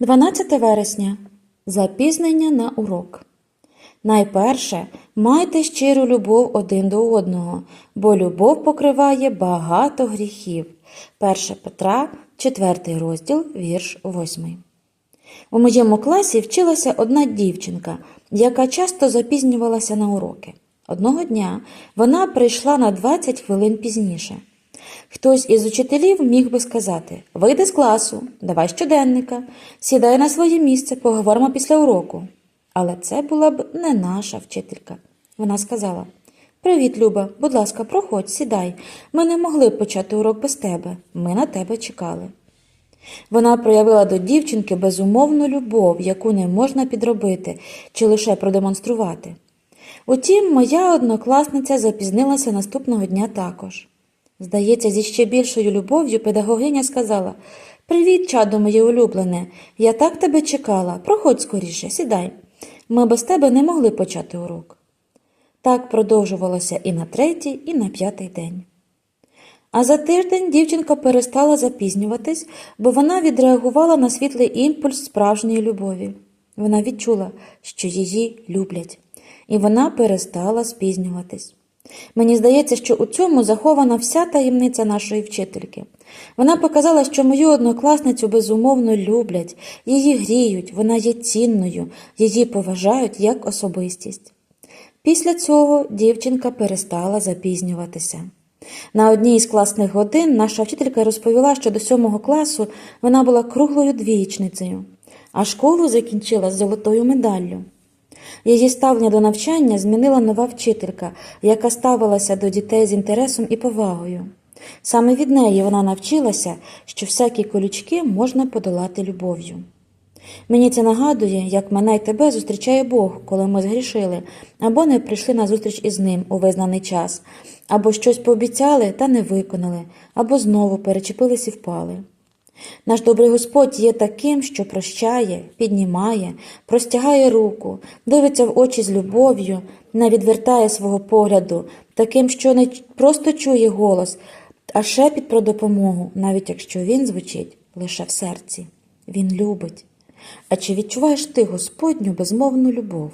12 вересня. Запізнення на урок. Найперше, майте щиру любов один до одного, бо любов покриває багато гріхів. 1 Петра, 4 розділ, вірш 8. У моєму класі вчилася одна дівчинка, яка часто запізнювалася на уроки. Одного дня вона прийшла на 20 хвилин пізніше. Хтось із учителів міг би сказати: Вийди з класу, давай щоденника, сідай на своє місце, поговоримо після уроку. Але це була б не наша вчителька. Вона сказала: Привіт, Люба, будь ласка, проходь, сідай. Ми не могли б почати урок без тебе. Ми на тебе чекали. Вона проявила до дівчинки безумовну любов, яку не можна підробити чи лише продемонструвати. Утім, моя однокласниця запізнилася наступного дня також. Здається, зі ще більшою любов'ю педагогиня сказала Привіт, чадо моє улюблене, я так тебе чекала. Проходь скоріше, сідай. Ми без тебе не могли почати урок. Так продовжувалося і на третій, і на п'ятий день. А за тиждень дівчинка перестала запізнюватись, бо вона відреагувала на світлий імпульс справжньої любові. Вона відчула, що її люблять, і вона перестала спізнюватись. Мені здається, що у цьому захована вся таємниця нашої вчительки. Вона показала, що мою однокласницю безумовно люблять, її гріють, вона є цінною, її поважають як особистість. Після цього дівчинка перестала запізнюватися. На одній із класних годин наша вчителька розповіла, що до сьомого класу вона була круглою двієчницею, а школу закінчила з золотою медаллю. Її ставлення до навчання змінила нова вчителька, яка ставилася до дітей з інтересом і повагою. Саме від неї вона навчилася, що всякі колючки можна подолати любов'ю. Мені це нагадує, як мене й тебе зустрічає Бог, коли ми згрішили, або не прийшли на зустріч із ним у визнаний час, або щось пообіцяли та не виконали, або знову перечепились і впали. Наш добрий Господь є таким, що прощає, піднімає, простягає руку, дивиться в очі з любов'ю, не відвертає свого погляду, таким, що не просто чує голос, а шепіт про допомогу, навіть якщо він звучить лише в серці. Він любить. А чи відчуваєш ти Господню безмовну любов?